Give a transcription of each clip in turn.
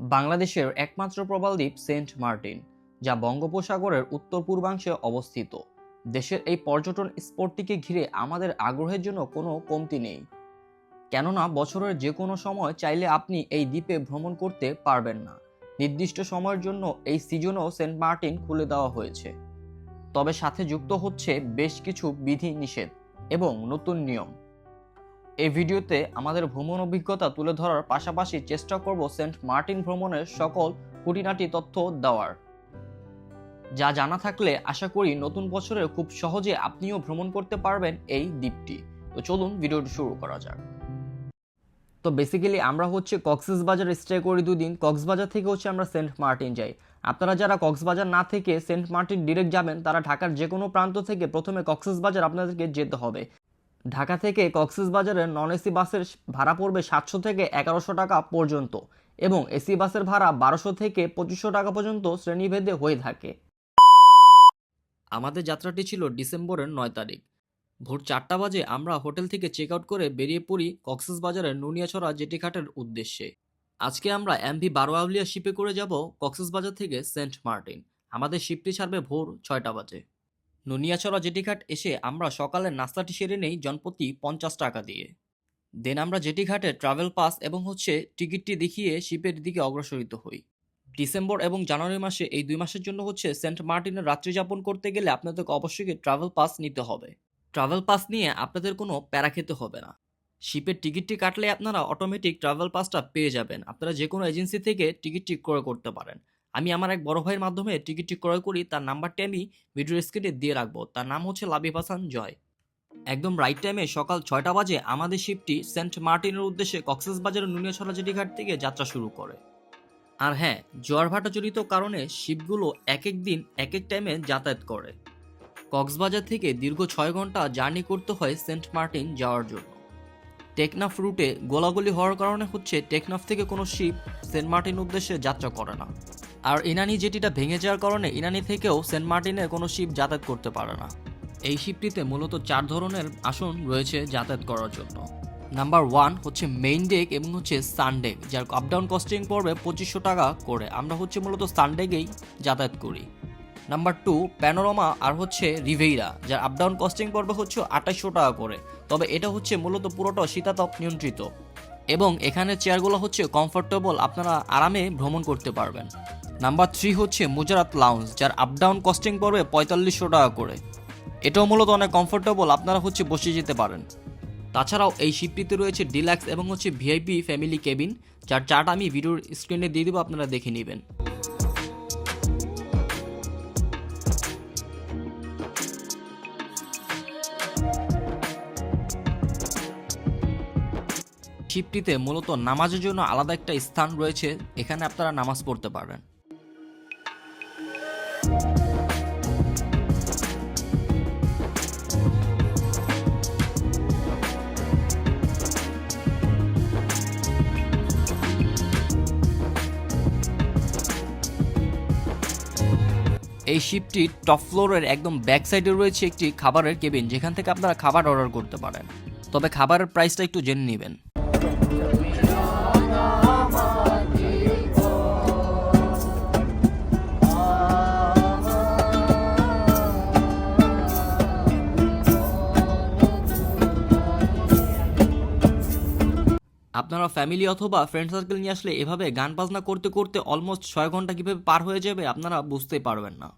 বাংলাদেশের একমাত্র প্রবাল দ্বীপ সেন্ট মার্টিন, যা বঙ্গোপসাগরের উত্তর পূর্বাংশে অবস্থিত। দেশের এই পর্যটন স্পটটিকে ঘিরে আমাদের আগ্রহের জন্য কোনো কমতি নেই। কেননা, বছরের যে কোনো সময় চাইলে আপনি এই দ্বীপে ভ্রমণ করতে পারবেন না। নির্দিষ্ট সময়ের জন্য এই সিজনও সেন্ট মার্টিন খুলে দেওয়া হয়েছে। তবে সাথে যুক্ত হচ্ছে বেশ কিছু বিধি নিষেধ এবং নতুন নিয়ম। এই ভিডিওতে আমাদের ভ্রমণ অভিজ্ঞতা তুলে ধরার পাশাপাশি চেষ্টা করব সেন্ট মার্টিন ভ্রমণের সকল খুঁটিনাটি তথ্য দেওয়ার। যা জানা থাকলে আশা করি নতুন বছরে খুব সহজে আপনিও ভ্রমণ করতে পারবেন এই দ্বীপটি। তো চলুন ভিডিওটি শুরু করা যাক। তো বেসিক্যালি আমরা হচ্ছে কক্সেস বাজার স্টে করি দুদিন। কক্সবাজার থেকে হচ্ছে আমরা সেন্ট মার্টিন যাই। আপনারা যারা কক্সবাজার না থেকে সেন্ট মার্টিন ডিরেক্ট যাবেন, তারা ঢাকার যে কোনো প্রান্ত থেকে প্রথমে কক্সেস বাজার আপনাদেরকে যেতে হবে। ঢাকা থেকে কক্সেস বাজারের নন এসি বাসের ভাড়া পড়বে সাতশো থেকে এগারোশো টাকা পর্যন্ত এবং এসি বাসের ভাড়া বারোশো থেকে পঁচিশশো টাকা পর্যন্ত শ্রেণীভেদে হয়ে থাকে। আমাদের যাত্রাটি ছিল ডিসেম্বরের নয় তারিখ। ভোর চারটা বাজে আমরা হোটেল থেকে চেক আউট করে বেরিয়ে পড়ি কক্সেস বাজারের নুনিয়াছড়া জেটিঘাটের উদ্দেশ্যে। আজকে আমরা এমভি বারোয়াউলিয়া শিপে করে যাব কক্সেস বাজার থেকে সেন্ট মার্টিন। আমাদের শিপটি ছাড়বে ভোর ছয়টা বাজে। নুনিয়াছড়া জেটিঘাট এসে আমরা সকালের নাস্তাটি সেরে নেই জনপ্রতি পঞ্চাশ টাকা দিয়ে। দেন আমরা জেটিঘাটে ট্রাভেল পাস এবং হচ্ছে টিকিটটি দেখিয়ে শিপের দিকে অগ্রসরিত হই। ডিসেম্বর এবং জানুয়ারি মাসে এই দুই মাসের জন্য হচ্ছে সেন্ট মার্টিনের রাত্রি যাপন করতে গেলে আপনাদেরকে অবশ্যই ট্রাভেল পাস নিতে হবে। ট্রাভেল পাস নিয়ে আপনাদের কোনো প্যারা খেতে হবে না। শিপের টিকিটটি কাটলে আপনারা অটোমেটিক ট্রাভেল পাসটা পেয়ে যাবেন। আপনারা যে কোনো এজেন্সি থেকে টিকিটটি ক্রয় করতে পারেন। আমি আমার এক বড় ভাইয়ের মাধ্যমে টিকিটটি ক্রয় করি, তার নাম্বারটি আমি ভিডিও স্ক্রিনে দিয়ে রাখব। তার নাম হচ্ছে লাবিব হাসান জয়। একদম রাইট টাইমে সকাল ছয়টা বাজে আমাদের শিপটি সেন্ট মার্টিনের উদ্দেশ্যে কক্সেস বাজারের নুনিয়াছড়া জেটিঘাট থেকে যাত্রা শুরু করে। আর হ্যাঁ জোয়ার ভাটাজনিত কারণে শিপগুলো এক এক দিন এক এক টাইমে যাতায়াত করে। কক্সবাজার থেকে দীর্ঘ ছয় ঘণ্টা জার্নি করতে হয় সেন্ট মার্টিন যাওয়ার জন্য। টেকনাফ রুটে গোলাগুলি হওয়ার কারণে হচ্ছে টেকনাফ থেকে কোনো শিপ সেন্ট মার্টিন উদ্দেশ্যে যাত্রা করে না। আর ইনানি জেটিটা ভেঙে যাওয়ার কারণে ইনানি থেকেও সেন্ট মার্টিনের কোনো শিপ যাতায়াত করতে পারে না। এই শিপটিতে মূলত চার ধরনের আসন রয়েছে যাতায়াত করার জন্য। নাম্বার ওয়ান হচ্ছে মেইন ডেক এবং হচ্ছে সানডেক যার আপ ডাউন কস্টিং পড়বে পঁচিশশো টাকা করে। আমরা হচ্ছে মূলত সানডেকেই যাতায়াত করি। নাম্বার টু, প্যানোরামা আর হচ্ছে রিভেইরা, যার আপ ডাউন কস্টিং পড়বে হচ্ছে আঠাশশো টাকা করে। তবে এটা হচ্ছে মূলত পুরোটা শীতাতপ নিয়ন্ত্রিত। এবং এখানে চেয়ারগুলো হচ্ছে কমফোর্টেবল আপনারা আরামে ভ্রমণ করতে পারবেন। নাম্বার থ্রি হচ্ছে মুজারাত লাউঞ্জ যার আপ ডাউন কস্টিং পড়বে পঁয়তাল্লিশশো টাকা করে। এটাও মূলত অনেক কমফোর্টেবল আপনারা হচ্ছে বসে যেতে পারেন। তাছাড়াও এই শিপটিতে রয়েছে ডিলাক্স এবং হচ্ছে ভিআইপি ফ্যামিলি কেবিন যার চার্ট আমি ভিডিওর স্ক্রিনে দিয়ে দেবো, আপনারা দেখে নেবেন। শিপটিতে মূলত নামাজের জন্য আলাদা একটা স্থান রয়েছে, এখানে আপনারা নামাজ পড়তে পারবেন। এই শিপটির টপ ফ্লোরের একদম ব্যাক সাইডে রয়েছে একটি খাবারের কেবিন, যেখান থেকে আপনারা খাবার অর্ডার করতে পারেন। তবে খাবারের প্রাইসটা একটু জেনে নেবেন। আপনারা ফ্যামিলি অথবা ফ্রেন্ড সার্কেল নিয়ে আসলে এভাবে গান বাজনা করতে করতে অলমোস্ট ছয় ঘণ্টা কীভাবে পার হয়ে যাবে আপনারা বুঝতেই পারবেন না।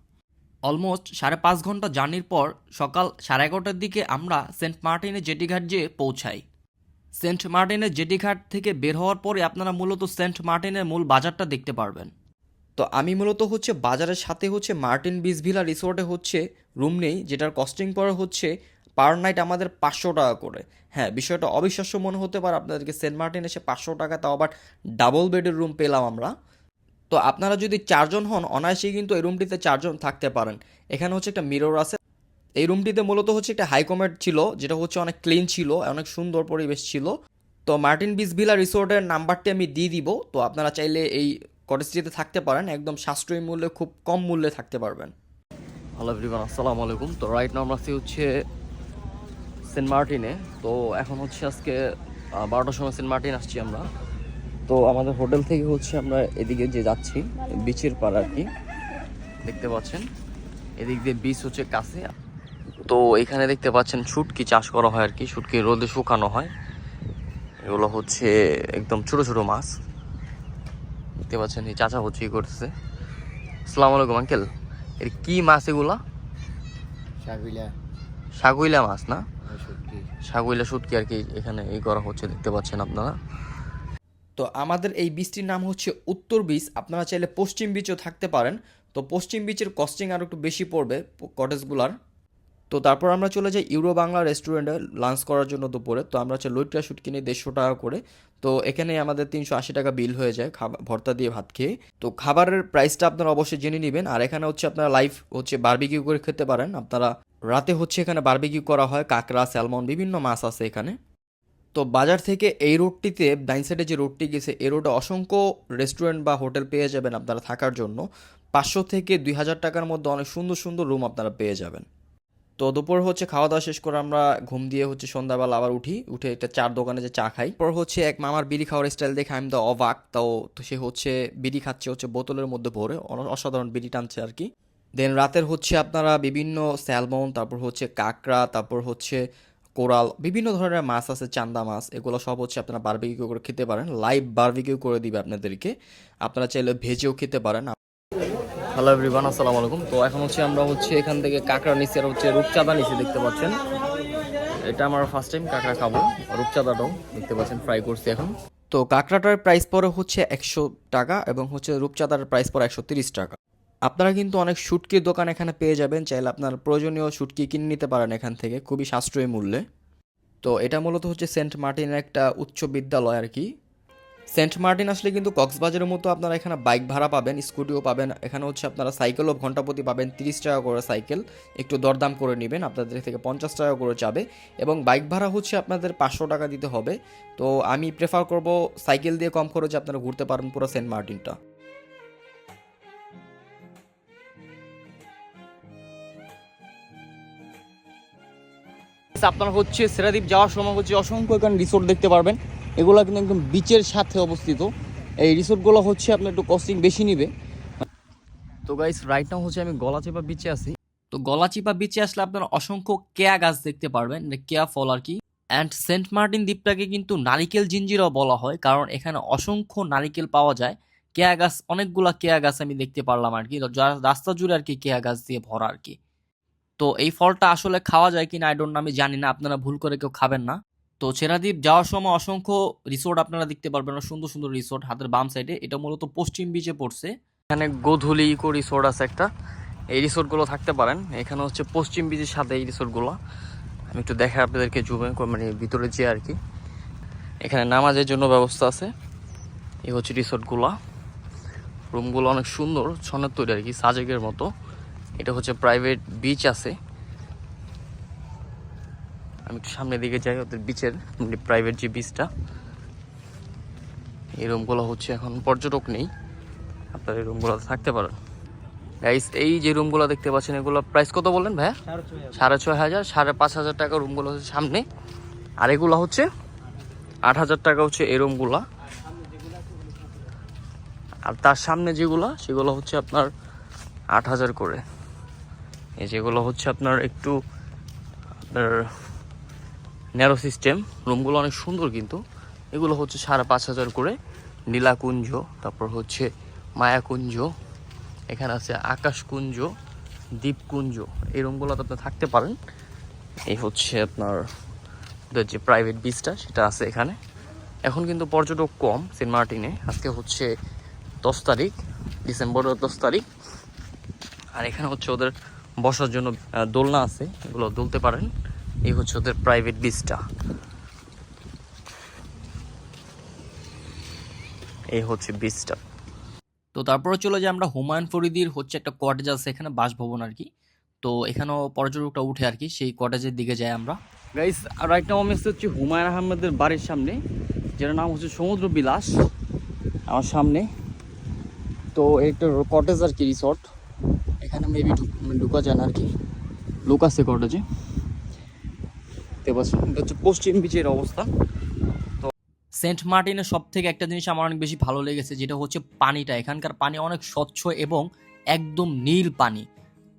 অলমোস্ট সাড়ে পাঁচ ঘণ্টা জার্নির পর সকাল সাড়ে এগারোটার দিকে আমরা সেন্ট মার্টিনের জেটিঘাট যেয়ে পৌঁছাই। সেন্ট মার্টিনের জেটিঘাট থেকে বের হওয়ার পরে আপনারা মূলত সেন্ট মার্টিনের মূল বাজারটা দেখতে পারবেন। তো আমি মূলত হচ্ছে বাজারের সাথে হচ্ছে মার্টিন বিচ ভিলা রিসোর্টে হচ্ছে রুম নেই, যেটার কস্টিং পড়ে হচ্ছে পার নাইট আমাদের পাঁচশো টাকা করে। হ্যাঁ বিষয়টা অবিশ্বাস্য মনে হতে পারে আপনাদেরকে সেন্ট মার্টিন এসে পাঁচশো টাকা তাও আবার ডাবল বেডের রুম পেলাম আমরা। তো আপনারা যদি চারজন হন, অনায়াসেই কিন্তু এই রুমটিতে চারজন থাকতে পারেন। এখানে হচ্ছে একটা মিরর আছে। এই রুমটিতে মূলত হচ্ছে একটা হাইকমেট ছিল, যেটা হচ্ছে অনেক ক্লিন ছিল, অনেক সুন্দর পরিবেশ ছিল। তো মার্টিন বিচ ভিলা রিসোর্টের নাম্বারটি আমি দিয়ে দিব, তো আপনারা চাইলে এই কটেজটিতে থাকতে পারেন, একদম সাশ্রয়ী মূল্যে, খুব কম মূল্যে থাকতে পারবেন। হ্যালো এভরিওয়ান আসসালামু আলাইকুম। তো রাইট আমরা আছি হচ্ছে সেন্ট মার্টিনে তো এখন হচ্ছে আজকে বারোটার সময় সেন্ট মার্টিন আসছি আমরা। তো আমাদের হোটেল থেকে হচ্ছে আমরা এদিকে যে যাচ্ছি বিচের পার আর কি, দেখতে পাচ্ছেন। এদিক দিয়ে বিচ হচ্ছে কাছে। তো এখানে দেখতে পাচ্ছেন শুটকি চাষ করা হয় আর কি শুটকি রোদে শুকানো হয়। এগুলো হচ্ছে একদম ছোট ছোট মাছ। দেখতে পাচ্ছেন এই চাচা হচ্ছে করতেছে। আসসালামু আলাইকুম আঙ্কেল। এর কি মাছ এগুলা? সাগুইলা মাছ না? সাগুইলা শুটকি। আর কি এখানে এই করা হচ্ছে দেখতে পাচ্ছেন আপনারা। তো আমাদের এই বীজটির নাম হচ্ছে উত্তর বীজ। আপনারা চাইলে পশ্চিম বীজও থাকতে পারেন। তো পশ্চিম বীচের কস্টিং আরও একটু বেশি পড়বে কটেজগুলার তো তারপর আমরা চলে যাই ইউরো বাংলা রেস্টুরেন্টে লাঞ্চ করার জন্য দুপুরে। তো আমরা হচ্ছে লইট্রা শুট কিনে দেড়শো টাকা করে। তো এখানে আমাদের তিনশো আশি টাকা বিল হয়ে যায় খাবার, ভর্তা দিয়ে ভাত খেয়ে। তো খাবারের প্রাইসটা আপনারা অবশ্যই জেনে নেবেন। আর এখানে হচ্ছে আপনারা লাইভ হচ্ছে বারবিকিউ করে খেতে পারেন। আপনারা রাতে হচ্ছে এখানে বারবিকিউ করা হয়, কাঁকড়া স্যালমন বিভিন্ন মাছ আছে এখানে। তো বাজার থেকে এই রোডটিতে ডাইন সাইডে যে রোডটি গেছে, এই রোডে অসংখ্য রেস্টুরেন্ট বা হোটেল পেয়ে যাবেন আপনারা থাকার জন্য। পাঁচশো থেকে দুই হাজার টাকার মধ্যে অনেক সুন্দর সুন্দর রুম আপনারা পেয়ে যাবেন। তো দুপুর হচ্ছে খাওয়া দাওয়া শেষ করে আমরা ঘুম দিয়ে হচ্ছে সন্ধ্যাবেলা আবার উঠি, উঠে একটা চার দোকানে যে চা খাই। পর হচ্ছে এক মামার বিড়ি খাওয়ার স্টাইল দেখে আমি তো অবাক, তাও তো সে হচ্ছে বিড়ি খাচ্ছে হচ্ছে বোতলের মধ্যে ভরে অসাধারণ বিড়ি টানছে আর কি। দেন রাতের হচ্ছে আপনারা বিভিন্ন স্যালমন তারপর হচ্ছে কাঁকড়া, তারপর হচ্ছে কোরাল, বিভিন্ন ধরনের মাছ আছে, চান্দা মাছ, এগুলো সব হচ্ছে আপনারা বার্বিকিউ করে খেতে পারেন লাইভ বার্বিকিউ করে দিবে আপনাদেরকে। আপনারা চাইলে ভেজেও খেতে পারেন। হ্যালো এভরিওয়ান আসসালামু আলাইকুম। তো এখন হচ্ছে আমরা হচ্ছে এখান থেকে কাঁকড়া নিচে আর হচ্ছে রূপচাঁদা নিচে দেখতে পাচ্ছেন? এটা আমার ফার্স্ট টাইম কাঁকড়া খাব রূপচাঁদাটাও দেখতে পাচ্ছেন ফ্রাই করছি এখন। তো কাঁকড়াটার প্রাইস পরে হচ্ছে একশো টাকা এবং হচ্ছে রূপচাঁদার প্রাইস পরে একশো তিরিশ টাকা। আপনারা কিন্তু অনেক শুটকির দোকান এখানে পেয়ে যাবেন, চাইলে আপনার প্রয়োজনীয় শুটকি কিনে নিতে পারেন এখান থেকে, খুবই সাশ্রয়ী মূল্যে। তো এটা মূলত হচ্ছে সেন্ট মার্টিনের একটা উচ্চ বিদ্যালয় আর কি। সেন্ট মার্টিন আসলে কিন্তু কক্সবাজারের মতো আপনারা এখানে বাইক ভাড়া পাবেন, স্কুটিও পাবেন। এখানে হচ্ছে আপনারা সাইকেলও ঘণ্টা প্রতি পাবেন তিরিশ টাকা করে সাইকেল। একটু দরদাম করে নেবেন, আপনাদের থেকে পঞ্চাশ টাকা করে যাবে। এবং বাইক ভাড়া হচ্ছে আপনাদের পাঁচশো টাকা দিতে হবে। তো আমি প্রেফার করব সাইকেল দিয়ে কম খরচে আপনারা ঘুরতে পারেন পুরো সেন্ট মার্টিনটা। আপনার হচ্ছে সেরাদ্বীপ যাওয়ার সময় হচ্ছে অসংখ্য এখানে রিসোর্ট দেখতে পারবেন। এগুলো কিন্তু একদম বিচের সাথে অবস্থিত। এই রিসোর্টগুলো হচ্ছে আপনার একটু কস্টিং বেশি নিবে। তো গাইস রাইট নাও হচ্ছে আমি গলাচিপা বিচে আছি। তো গলাচিপা বিচে আসলে আপনারা অসংখ্য কেয়া গাছ দেখতে পারবেন মানে কেয়া ফল আর কি। অ্যান্ড সেন্ট মার্টিন দ্বীপটাকে কিন্তু নারিকেল জিঞ্জিরাও বলা হয়, কারণ এখানে অসংখ্য নারিকেল পাওয়া যায়। কেয়া গাছ, অনেকগুলা কেয়া গাছ আমি দেখতে পারলাম আর কি রাস্তা জুড়ে আর কি কেয়া গাছ দিয়ে ভরা আর কি। তো এই ফলটা আসলে খাওয়া যায় কিনা আই ডোন্ট আমি জানি না, আপনারা ভুল করে কেউ খাবেন না। তো ছেড়াদ্বীপ যাওয়ার সময় অসংখ্য রিসোর্ট আপনারা দেখতে পারবেন সুন্দর সুন্দর রিসোর্ট হাতের বাম সাইডে এটা মূলত পশ্চিম বিচে পড়ছে। এখানে গোধুলি ইকো রিসোর্ট আছে একটা। এই রিসোর্টগুলো থাকতে পারেন। এখানে হচ্ছে পশ্চিম বিচের সাথে এই রিসোর্টগুলো আমি একটু দেখাই আপনাদেরকে জুমে মানে ভিতরে যে আর কি। এখানে নামাজের জন্য ব্যবস্থা আছে। এই হচ্ছে রিসোর্টগুলো রুমগুলো অনেক সুন্দর ছনের তৈরি আর কি, সাজেকের মতো। এটা হচ্ছে প্রাইভেট বিচ আছে। আমি একটু সামনের দিকে যাই, ওদের বিচের মানে প্রাইভেট যে বিচটা এই রুমগুলো হচ্ছে এখন পর্যটক নেই। আপনার এই রুমগুলোতে থাকতে পারেন। গাইস এই যে রুমগুলো দেখতে পাচ্ছেন, এগুলো প্রাইস কত বললেন ভাইয়া? সাড়ে ছয় হাজার, সাড়ে পাঁচ হাজার টাকা রুমগুলো হচ্ছে সামনে। আর এগুলো হচ্ছে আট হাজার টাকা হচ্ছে এই রুমগুলো আর তার সামনে যেগুলো, সেগুলো হচ্ছে আপনার আট হাজার করে। এই যেগুলো হচ্ছে আপনার একটু আপনার ন্যারো সিস্টেম। রুমগুলো অনেক সুন্দর কিন্তু। এগুলো হচ্ছে সাড়ে পাঁচ হাজার করে। নীলাকুঞ্জ, তারপর হচ্ছে মায়াকুঞ্জ, এখানে আছে আকাশকুঞ্জ, দ্বীপকুঞ্জ। এই রুমগুলোতে আপনি থাকতে পারেন। এই হচ্ছে আপনার যে প্রাইভেট বিচটা সেটা আছে এখানে। এখন কিন্তু পর্যটক কম সেন্ট মার্টিনে। আজকে হচ্ছে দশ তারিখ, ডিসেম্বরের দশ তারিখ। আর এখানে হচ্ছে ওদের বসার জন্য দোলনা আছে। এগুলো দুলতে পারেন। এই হচ্ছে ওদের প্রাইভেট বিচটা এই হচ্ছে বিচটা তো তারপরে চলে যাই আমরা হুমায়ুন ফরিদির হচ্ছে একটা কটেজ আছে এখানে বাসভবন আর কি। তো এখানেও পর্যটকটা উঠে আর কি সেই কটেজের দিকে যাই আমরা। গাইস রাইট নাও আমি হচ্ছে হুমায়ুন আহমেদের বাড়ির সামনে যেটার নাম হচ্ছে সমুদ্র বিলাস আমার সামনে। তো একটা কটেজ আর কি রিসর্ট এখানে মেবি ঢুকা যায় না আর কি। লোক আছে কটেজে দেখতে পাচ্ছেন, এটা হচ্ছে পশ্চিম বিচের অবস্থা। তো সেন্ট মার্টিনের সব থেকে একটা জিনিস আমার অনেক বেশি ভালো লেগেছে, যেটা হচ্ছে পানিটা। এখানকার পানি অনেক স্বচ্ছ এবং একদম নীল পানি।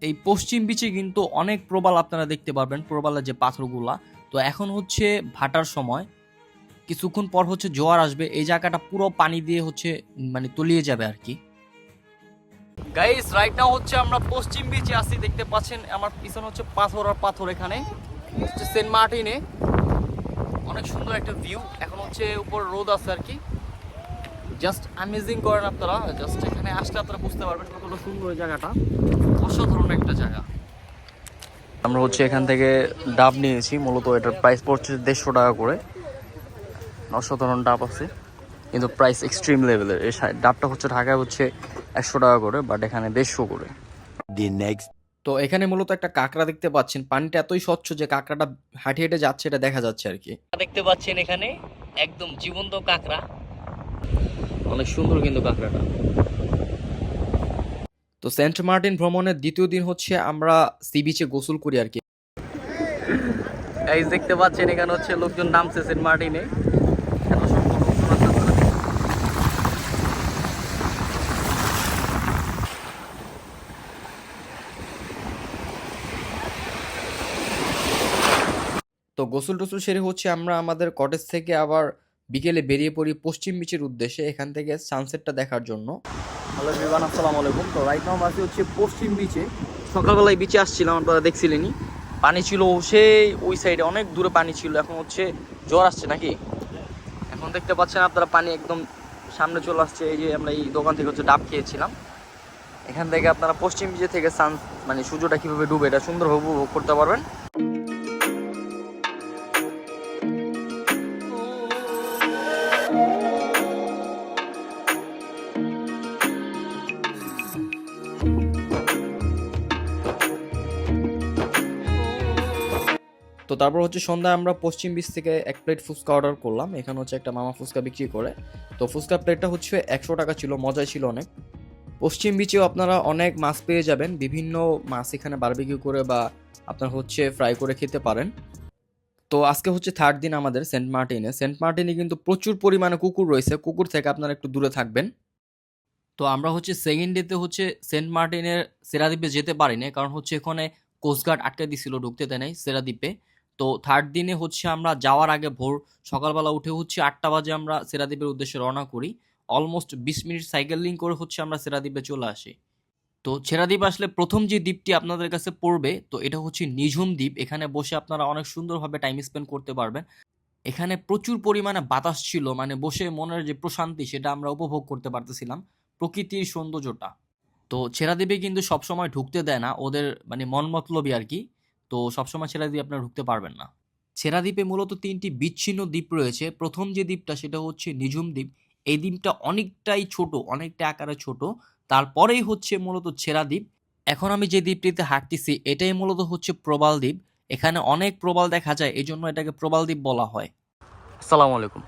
এই পশ্চিম বিচে কিন্তু অনেক প্রবাল আপনারা দেখতে পারবেন, প্রবালের যে পাথরগুলা। তো এখন হচ্ছে ভাটার সময়, কিছুক্ষণ পর হচ্ছে জোয়ার আসবে, এই জায়গাটা পুরো পানি দিয়ে হচ্ছে মানে তলিয়ে যাবে আর কি। গাইস রাইট নাও হচ্ছে আমরা পশ্চিম বিচে আসি দেখতে পাচ্ছেন, আমার পিছনে হচ্ছে পাথর আর পাথর এখানে। হচ্ছে সেন্ট মার্টিনে। অনেক সুন্দর একটা ভিউ। এখন হচ্ছে উপর রোদ আছে আর কি। জাস্ট অ্যামেজিং করেন আপনারা। জাস্ট এখানে আসলে আপনারা বুঝতে পারবেন কতটা সুন্দর জায়গাটা। অসাধারণ একটা জায়গা। আমরা হচ্ছে এখান থেকে ডাব নিয়েছি। মূলত এটার প্রাইস পড়ছে দেড়শো টাকা করে। অসাধারণ ডাব আছে। কিন্তু প্রাইস এক্সট্রিম লেভেলের এই ডাবটা হচ্ছে ঢাকায় হচ্ছে একশো টাকা করে বাট এখানে দেড়শো করে। The next তো এখানে মূলত একটা কাঁকড়া দেখতে পাচ্ছেন। পানিটা এতই স্বচ্ছ যে কাঁকড়াটা হাঁটে হেঁটে যাচ্ছে এটা দেখা যাচ্ছে আর কি। দেখতে পাচ্ছেন এখানে একদম জীবন্ত কাঁকড়া। অনেক সুন্দর কিন্তু কাঁকড়াটা। তো সেন্ট মার্টিন ভ্রমণের দ্বিতীয় দিন হচ্ছে আমরা সি বিচে গোসল করি আর কি। এই দেখতে পাচ্ছেন এখানে হচ্ছে লোকজন নামছে সেন্ট মার্টিনে এত সম্পূর্ণ লোকজন আছে আপনারা তো গোসল টোসল সেরে হচ্ছে আমরা আমাদের কটেজ থেকে আবার বিকেলে বেরিয়ে পড়ি পশ্চিম বিচের উদ্দেশ্যে, এখান থেকে সানসেটটা দেখার জন্য। হ্যালো বিমান আসসালামু আলাইকুম। তো রাইট নাও আছি হচ্ছে পশ্চিম বিচে সকালবেলায় বিচে আসছিলাম, আপনারা দেখছিলেনই। পানি ছিল সেই, ওই সাইডে অনেক দূরে পানি ছিল, এখন হচ্ছে জ্বর আসছে নাকি? এখন দেখতে পাচ্ছেন আপনারা পানি একদম সামনে চলে আসছে, এই যে আমরা এই দোকান থেকে হচ্ছে ডাব খেয়েছিলাম। এখান থেকে আপনারা পশ্চিম বিচে থেকে সান মানে সূর্যটা কীভাবে ডুবে, এটা সুন্দরভাবে উপভোগ করতে পারবেন। তো তারপর হচ্ছে সন্ধ্যায় আমরা পশ্চিম বিচ থেকে এক প্লেট ফুচকা অর্ডার করলাম। এখানে হচ্ছে একটা মামা ফুচকা বিক্রি করে। তো ফুচকা প্লেটটা হচ্ছে একশো টাকা ছিল, মজাই ছিল অনেক। পশ্চিম বিচেও আপনারা অনেক মাছ পেয়ে যাবেন। বিভিন্ন মাছ এখানে বারবিকিউ করে বা আপনার হচ্ছে ফ্রাই করে খেতে পারেন। তো আজকে হচ্ছে থার্ড দিন আমাদের সেন্ট মার্টিনে। সেন্ট মার্টিনে কিন্তু প্রচুর পরিমাণে কুকুর রয়েছে। কুকুর থেকে আপনারা একটু দূরে থাকবেন। তো আমরা হচ্ছে সেকেন্ড ডেতে হচ্ছে সেন্ট মার্টিনের সেরাদ্বীপে যেতে পারিনি, কারণ হচ্ছে এখানে কোস্টগার্ড আটকে দিছিল, ঢুকতে দেয় নাই সেরাদ্বীপে তো থার্ড দিনে হচ্ছে আমরা যাওয়ার আগে ভোর সকালবেলা উঠে হচ্ছে আটটা বাজে আমরা সেরাদ্বীপের উদ্দেশ্যে রওনা করি। অলমোস্ট বিশ মিনিট সাইকেলিং করে হচ্ছে আমরা সেরাদ্বীপে চলে আসি। তো সেরাদ্বীপ আসলে প্রথম যে দ্বীপটি আপনাদের কাছে পড়বে, তো এটা হচ্ছে নিঝুম দ্বীপ। এখানে বসে আপনারা অনেক সুন্দরভাবে টাইম স্পেন্ড করতে পারবেন। এখানে প্রচুর পরিমাণে বাতাস ছিল মানে বসে মনের যে প্রশান্তি সেটা আমরা উপভোগ করতে পারতেছিলাম প্রকৃতির সৌন্দর্যটা। তো ছেড়াদ্বীপে কিন্তু সবসময় ঢুকতে দেয় না, ওদের মানে মন মতলবই আর কি। তো সবসময় ছেড়াদ্বীপ আপনারা ঢুকতে পারবেন না। ছেড়াদ্বীপে মূলত তিনটি বিচ্ছিন্ন দ্বীপ রয়েছে। প্রথম যে দ্বীপটা সেটা হচ্ছে নিঝুম দ্বীপ। এই দ্বীপটা অনেকটাই ছোট, অনেকটা আকারে ছোট। তারপরেই হচ্ছে মূলত ছেড়া দ্বীপ। এখন আমি যে দ্বীপটিতে হাঁটতেছি, এটাই মূলত হচ্ছে প্রবাল দ্বীপ। এখানে অনেক প্রবাল দেখা যায় এই জন্য এটাকে প্রবাল দ্বীপ বলা হয়। আসসালামু আলাইকুম।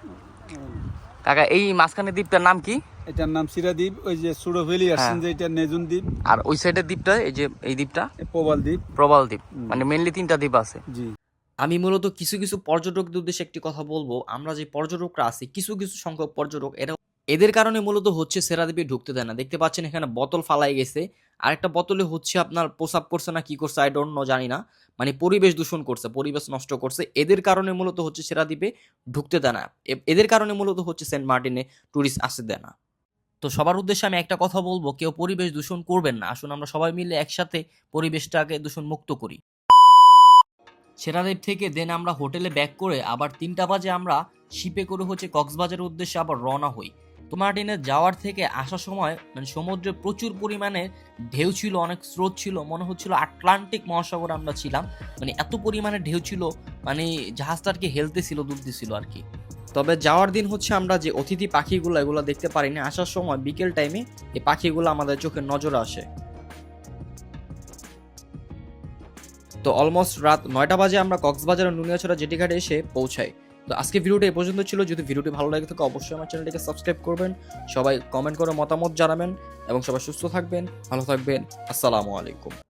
কাকা, এই মাঝখানে দ্বীপটার নাম কি? এটার নাম সিরাদ্বীপ ওই যে সুরো ভ্যালি আসছেন হ্যাঁ। যে এটা নেজুন দ্বীপ। আর ওই সাইডের দ্বীপটা এই যে এই দ্বীপটা? প্রবাল দ্বীপ। প্রবাল দ্বীপ। মানে মেনলি তিনটা দ্বীপ আছে। জি। আমি মূলত কিছু কিছু পর্যটকদের উদ্দেশ্যে একটি কথা বলব। আমরা যে পর্যটকরা আছি কিছু কিছু সংখ্যক পর্যটক এরা এদের কারণে মূলত হচ্ছে সেরাদ্বীপে ঢুকতে দেয় না। দেখতে পাচ্ছেন এখানে বোতল ফালাই গেছে। আরেকটা বোতলে হচ্ছে আপনার প্রসাব করছে না কি করছে আই ডোন্ট নো জানি না। মানে পরিবেশ দূষণ করছে পরিবেশ নষ্ট করছে। এদের কারণে মূলত হচ্ছে সেরাদ্বীপে ঢুকতে দেয় না। এ- এদের কারণে মূলত হচ্ছে সেন্ট মার্টিনে ট্যুরিস্ট আসতে দেয় না। তো সবার উদ্দেশ্যে আমি একটা কথা বলব, কেউ পরিবেশ দূষণ করবেন না। আসুন আমরা সবাই মিলে একসাথে পরিবেশটাকে দূষণ মুক্ত করি। সেরাদ্বীপ থেকে দেন আমরা হোটেলে ব্যাক করে আবার তিনটা বাজে আমরা শিপে করে হচ্ছে কক্সবাজারের উদ্দেশ্যে আবার রওনা হই। তো মার্টিনে যাওয়ার থেকে আসার সময় মানে সমুদ্রে প্রচুর পরিমাণে ঢেউ ছিল, অনেক স্রোত ছিল, মনে হচ্ছিল আটলান্টিক মহাসাগরে আমরা ছিলাম। মানে এত পরিমাণে ঢেউ ছিল মানে জাহাজটা আর কি হেলতে ছিল ডুবতেছিল আর কি। তবে যাওয়ার দিন হচ্ছে আমরা যে অতিথি পাখিগুলো এগুলো দেখতে পারিনি, আসার সময় বিকেল টাইমে এই পাখিগুলো আমাদের চোখের নজরে আসে। তো অলমোস্ট রাত নয়টা বাজে আমরা কক্সবাজারের নুনিয়াছড়া জেটি ঘাটে এসে পৌঁছাই। তো আজকে ভিডিওটা এই পর্যন্ত ছিল, যদি ভিডিওটি ভালো লাগে থাকে অবশ্যই আমার চ্যানেলটিকে সাবস্ক্রাইব করবেন, সবাই কমেন্ট করে মতামত জানাবেন, এবং সবাই সুস্থ থাকবেন, ভালো থাকবেন, আসসালামু আলাইকুম।